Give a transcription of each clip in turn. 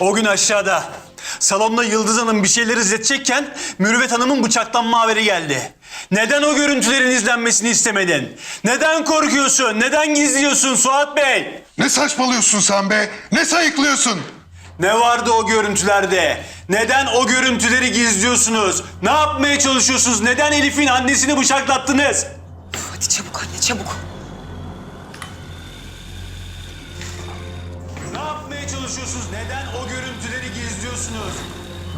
O gün aşağıda salonda Yıldız Hanım bir şeyler izletecekken Mürüvvet Hanım'ın bıçaklanma haberi geldi. Neden o görüntülerin izlenmesini istemedin? Neden korkuyorsun? Neden gizliyorsun Suat Bey? Ne saçmalıyorsun sen be? Ne sayıklıyorsun? Ne vardı o görüntülerde? Neden o görüntüleri gizliyorsunuz? Ne yapmaya çalışıyorsunuz? Neden Elif'in annesini bıçaklattınız? Hadi çabuk anne çabuk. Çalışıyorsunuz? Neden o görüntüleri gizliyorsunuz?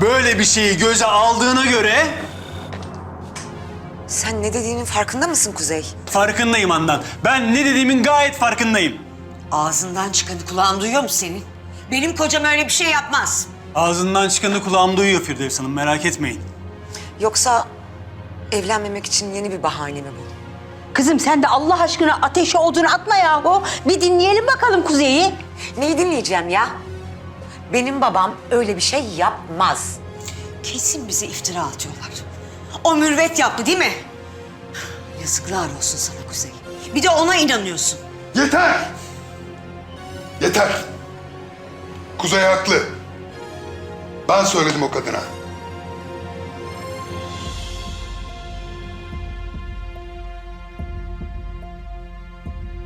Böyle bir şeyi göze aldığına göre Sen ne dediğinin farkında mısın Kuzey? farkındayım Handan. Ben ne dediğimin gayet farkındayım. Ağzından çıkanı kulağın duyuyor mu senin? Benim kocam öyle bir şey yapmaz. Ağzından çıkanı kulağım duyuyor Firdevs Hanım merak etmeyin. Yoksa evlenmemek için yeni bir bahane mi bu? Kızım sen de Allah aşkına ateşe odunu atma yahu. Bir dinleyelim bakalım Kuzey'i. Neyi dinleyeceğim ya? Benim babam öyle bir şey yapmaz. Kesin bize iftira atıyorlar. O mürvet yaptı değil mi? Yazıklar olsun sana Kuzey. Bir de ona inanıyorsun. Yeter! Yeter! Kuzey haklı. Ben söyledim o kadına.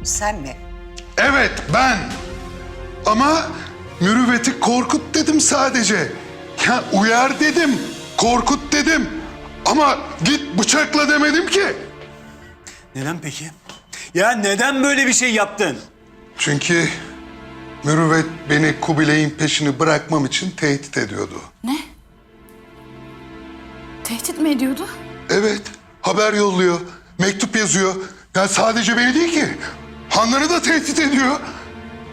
Sen mi? Evet ben. Ama mürüvveti korkut dedim sadece. Ya uyar dedim, korkut dedim. Ama git bıçakla demedim ki. Neden peki? Ya neden böyle bir şey yaptın? Çünkü mürüvvet beni Kubilay'ın peşini bırakmam için tehdit ediyordu. Tehdit mi ediyordu? Evet, haber yolluyor, mektup yazıyor. Ya sadece beni değil ki, Handan'ı da tehdit ediyor.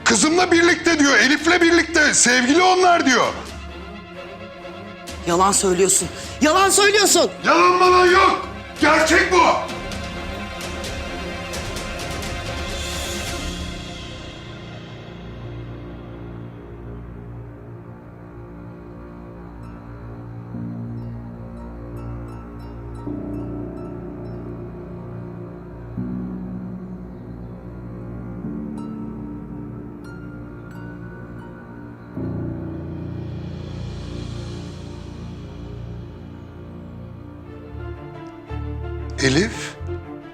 Kızımla birlikte diyor, Elif'le birlikte, sevgili onlar diyor. Yalan söylüyorsun. Yalan söylüyorsun. Yalan bana yok, gerçek bu. Elif,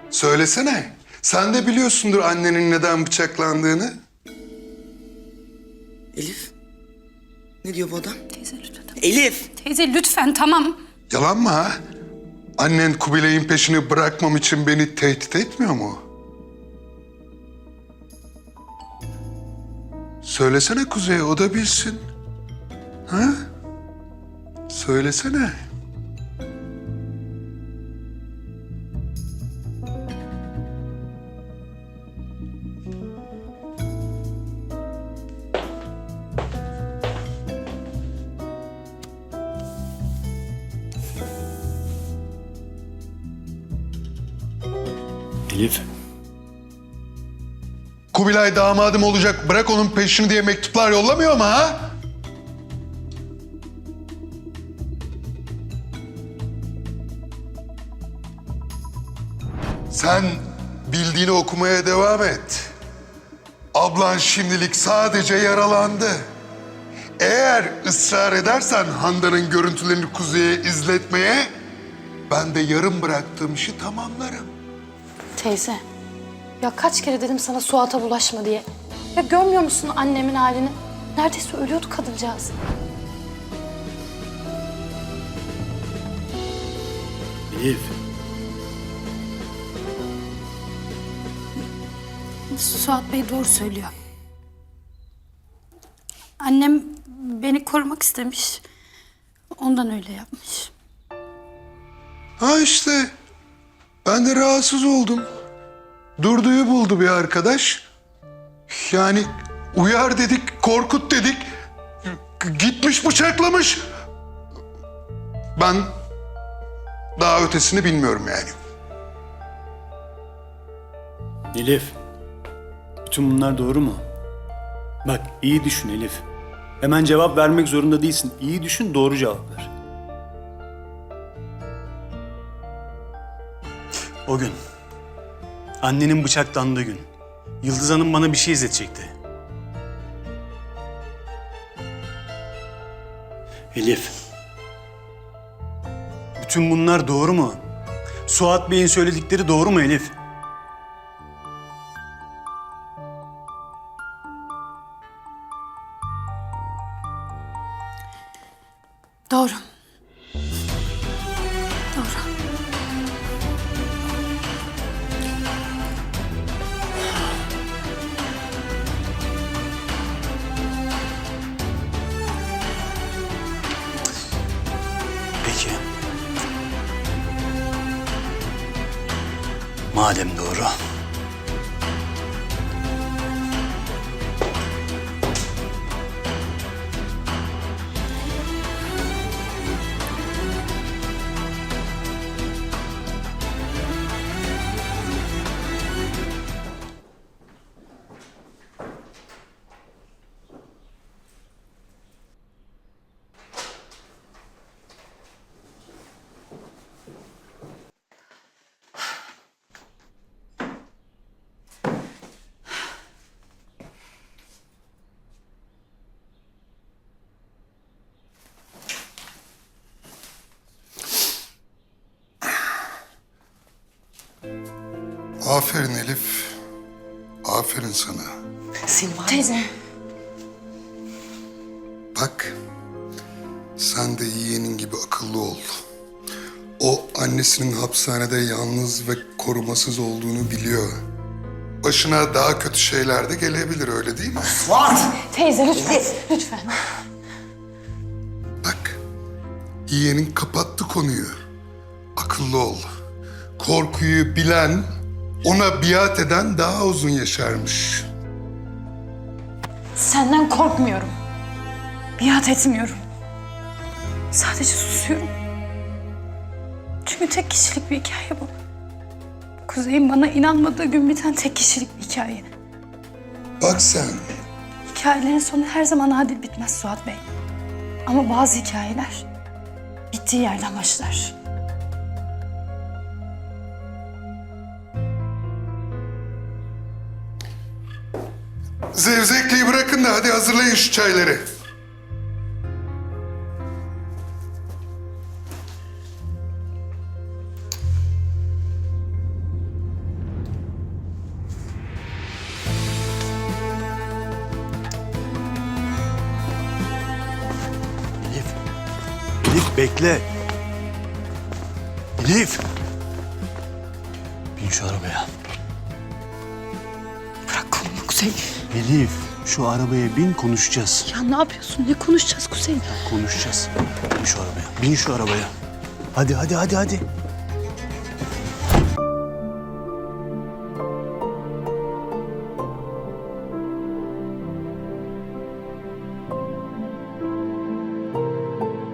söylesene. Sen de biliyorsundur annenin neden bıçaklandığını. Elif. Ne diyor bu adam? Teyze lütfen. Elif. Teyze lütfen tamam. Yalan mı ha? Annen Kubilay'ın peşini bırakmam için beni tehdit etmiyor mu? Söylesene Kuzey, o da bilsin. Ha? Söylesene. Elif. Kubilay damadım olacak, bırak onun peşini diye mektuplar yollamıyor mu ha? Sen bildiğini okumaya devam et. Ablan şimdilik sadece yaralandı. Eğer ısrar edersen Handan'ın görüntülerini Kuzey'e izletmeye... ...ben de yarım bıraktığım işi tamamlarım. Teyze. Ya kaç kere dedim sana Suat'a bulaşma diye. Ya görmüyor musun annemin halini? Neredeyse ölüyordu kadıncağız. Elif. Suat Bey doğru söylüyor. Annem beni korumak istemiş. Ondan öyle yapmış. Ha işte. Ben de rahatsız oldum. Durduyu buldu bir arkadaş. Yani uyar dedik, korkut dedik. Gitmiş bıçaklamış. Ben daha ötesini bilmiyorum yani. Elif. Bütün bunlar doğru mu? Bak iyi düşün Elif. Hemen cevap vermek zorunda değilsin. İyi düşün doğru cevap ver. O gün. Annenin bıçaklandığı gün. Yıldız Hanım bana bir şey izletecekti. Elif. Bütün bunlar doğru mu? Suat Bey'in söyledikleri doğru mu Elif? Doğru. Madem doğru. Aferin Elif. Aferin sana. Silvan. Teyze. Bak, sen de yeğenin gibi akıllı ol. O annesinin hapishanede yalnız ve korumasız olduğunu biliyor. Başına daha kötü şeyler de gelebilir öyle değil mi? Teyze lütfen. Lütfen. Bak, yeğenin kapattı konuyu. Akıllı ol. Korkuyu bilen, ona biat eden daha uzun yaşarmış. Senden korkmuyorum. Biat etmiyorum. Sadece susuyorum. Çünkü tek kişilik bir hikaye bu. Kuzey'in bana inanmadığı gün biten tek kişilik bir hikaye. Bak sen, Hikayelerin sonu her zaman adil bitmez Suat Bey. Ama bazı hikayeler bittiği yerden başlar. Zevzekliği bırakın da hadi hazırlayın şu çayları. Elif. Elif bekle. Elif. Bin şu arabaya. Bırak kolumu Kuzey. Elif şu arabaya bin konuşacağız. Ya ne yapıyorsun? Ne konuşacağız Kuzey? Konuşacağız. Bin şu arabaya. Bin şu arabaya. Hadi hadi hadi hadi.